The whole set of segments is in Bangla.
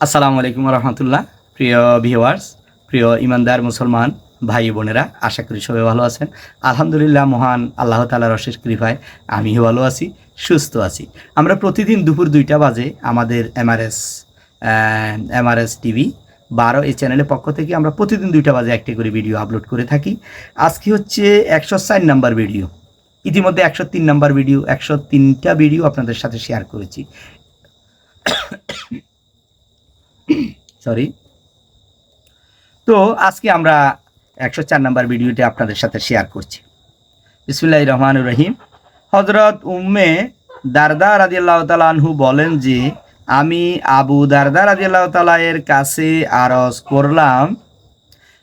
আসসালামু আলাইকুম রহমতুল্লাহ। প্রিয় ভিউয়ার্স, প্রিয় ইমানদার মুসলমান ভাই বোনেরা, আশা করি সবাই ভালো আছেন। আলহামদুলিল্লাহ মহান আল্লাহ তালার অশেষ কৃপায় আমিও ভালো আছি, সুস্থ আছি। আমরা প্রতিদিন দুপুর দুইটা বাজে আমাদের এমআরএস এমআরএস টিভি বারো এই চ্যানেলের পক্ষ থেকে আমরা প্রতিদিন দুইটা বাজে একটি করে ভিডিও আপলোড করে থাকি। আজকে হচ্ছে একশো চার নাম্বার ভিডিও। ইতিমধ্যে একশো তিন নাম্বার ভিডিও, একশো তিনটা ভিডিও আপনাদের সাথে শেয়ার করেছি। সরি তো আজকে আমরা একশো চার নাম্বার ভিডিওটি আপনাদের সাথে শেয়ার করছি। বিসমুল্লাহ রহমান রহিম। হজরত উম্মে দারদা রাজিয়াল্লাহ তালা আনহু বলেন যে, আমি আবু দারদা রাজিয়াল্লাহ তালা এর কাছে আরজ করলাম,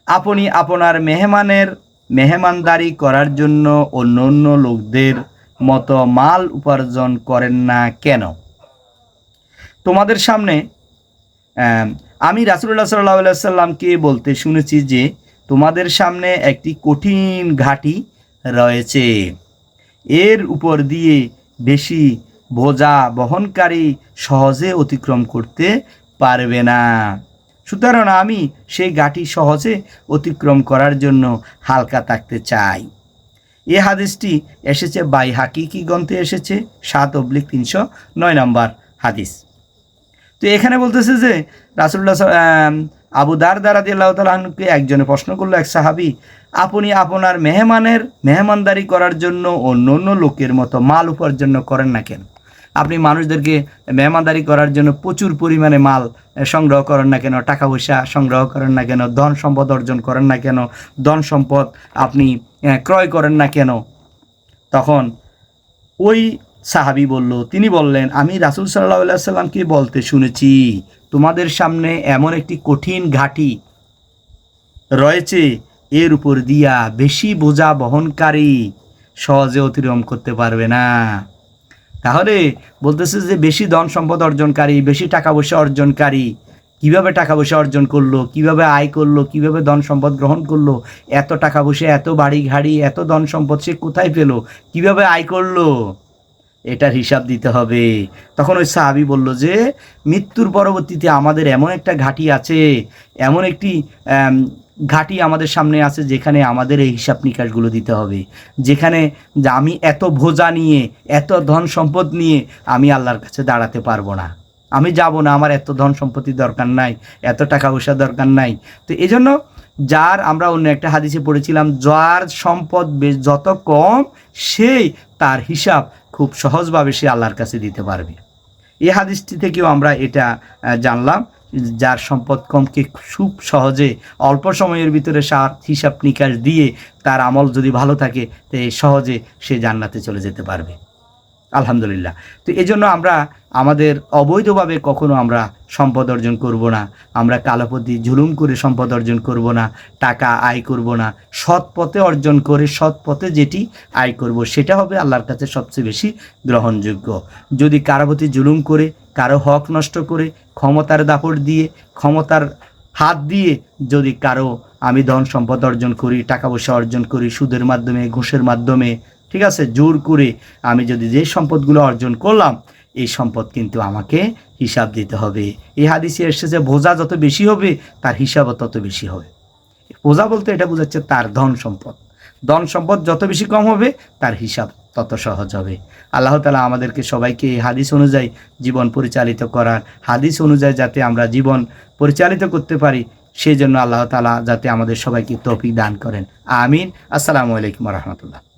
আপনি আপনার মেহমানের মেহমানদারি করার জন্য অন্য অন্য লোকদের মতো মাল উপার্জন করেন না কেন? তোমাদের সামনে আম, রাসুল্লাহ সাল্লাহ সাল্লামকে বলতে শুনেছি যে তোমাদের সামনে একটি কঠিন ঘাটি রয়েছে। এর উপর দিয়ে বেশি বোঝা বহনকারী সহজে অতিক্রম করতে পারবে না। সুতরাং আমি সেই ঘাটি সহজে অতিক্রম করার জন্য হালকা থাকতে চাই। এ হাদিসটি এসেছে বাই হাকিকি গ্রন্থে এসেছে সাত অব্লিক তিনশো নয় নম্বর হাদিস। তো এখানে বলতেছে যে রাসুল্লাহ আবু দার দারাদি আল্লাহ তালকে একজনে প্রশ্ন করল, এক সাহাবি, আপনি আপনার মেহমানের মেহমানদারি করার জন্য অন্য অন্য লোকের মতো মাল উপার্জন করেন না কেন? আপনি মানুষদেরকে মেহমানদারি করার জন্য প্রচুর পরিমাণে মাল সংগ্রহ করেন না কেন? টাকা পয়সা সংগ্রহ করেন না কেন? ধন সম্পদ অর্জন করেন না কেন? ধন সম্পদ আপনি ক্রয় করেন না কেন? তখন ওই সাহাবি বলল, তিনি বললেন, আমি রাসুল সাল্লাহ সাল্লামকে বলতে শুনেছি, তোমাদের সামনে এমন একটি কঠিন ঘাটি রয়েছে, এর উপর দিয়া বেশি বোঝা বহনকারী, সহজে অতিক্রম করতে পারবে না। তাহলে বলতেছে যে বেশি ধন সম্পদ অর্জনকারী, বেশি টাকা পয়সা অর্জনকারী, কীভাবে টাকা পয়সা অর্জন করল, কীভাবে আয় করল, কীভাবে ধন সম্পদ গ্রহণ করল, এত টাকা পয়সা, এত বাড়ি ঘাড়ি, এত ধন সম্পদ সে কোথায় পেল, কীভাবে আয় করল? এটার হিসাব দিতে হবে। তখন ওই সাহাবি বলল যে, মৃত্যুর পরবর্তীতে আমাদের এমন একটা ঘাটি আছে, এমন একটি ঘাটি আমাদের সামনে আছে যেখানে আমাদের এই হিসাব নিকাশগুলো দিতে হবে। যেখানে আমি এত ভোজা নিয়ে, এত ধন সম্পদ নিয়ে আমি আল্লাহর কাছে দাঁড়াতে পারব না। আমি যাব না, আমার এত ধন সম্পত্তির দরকার নাই, এত টাকা পয়সা দরকার নাই। তো এই জন্য যার আমরা অন্য একটা হাদিসে পড়েছিলাম, যার সম্পদ বেশ যত কম, সেই তার হিসাব খুব সহজভাবে সে আল্লাহর কাছে দিতে পারবে। এই হাদিসটি থেকেও আমরা এটা জানলাম যার সম্পদ কমকে খুব সহজে অল্প সময়ের ভিতরে সার হিসাব নিকাশ দিয়ে তার আমল যদি ভালো থাকে, তো সহজে সে জান্নাতে চলে যেতে পারবে। আলহামদুলিল্লাহ। তো এই জন্য আমরা আমাদের অবৈধভাবে কখনো আমরা সম্পদ অর্জন করব না, আমরা কালোপতি জুলুম করে সম্পদ অর্জন করব না, টাকা আয় করব না, সৎ পথে অর্জন করে সৎ পথে যেটি আয় করব, সেটা হবে আল্লাহর কাছে সবচেয়ে বেশি গ্রহণযোগ্য। যদি কারও প্রতি জুলুম করে, কারও হক নষ্ট করে, ক্ষমতার দাপট দিয়ে, ক্ষমতার হাত দিয়ে যদি কারও আমি ধন সম্পদ অর্জন করি, টাকা পয়সা অর্জন করি, সুদের মাধ্যমে, ঘুষের মাধ্যমে ঠিক আছে? জোর করে আমি যদি যে সম্পদগুলো অর্জন করলাম, এই সম্পদ কিন্তু আমাকে হিসাব দিতে হবে। এই হাদিসে এসেছে বোঝা যত বেশি হবে, তার হিসাবও তত বেশি হবে। বোঝা বলতে এটা বোঝাচ্ছে তার ধন সম্পদ। ধন সম্পদ যত বেশি কম হবে, তার হিসাব তত সহজ হবে। আল্লাহ তালা আমাদেরকে সবাইকে এই হাদিস অনুযায়ী জীবন পরিচালিত করার হাদিস অনুযায়ী যাতে আমরা জীবন পরিচালিত করতে পারি সেই জন্য আল্লাহ তালা যাতে আমাদের সবাইকে তৌফিক দান করেন। আমিন। আসসালামু আলাইকুম রহমতুল্লাহ।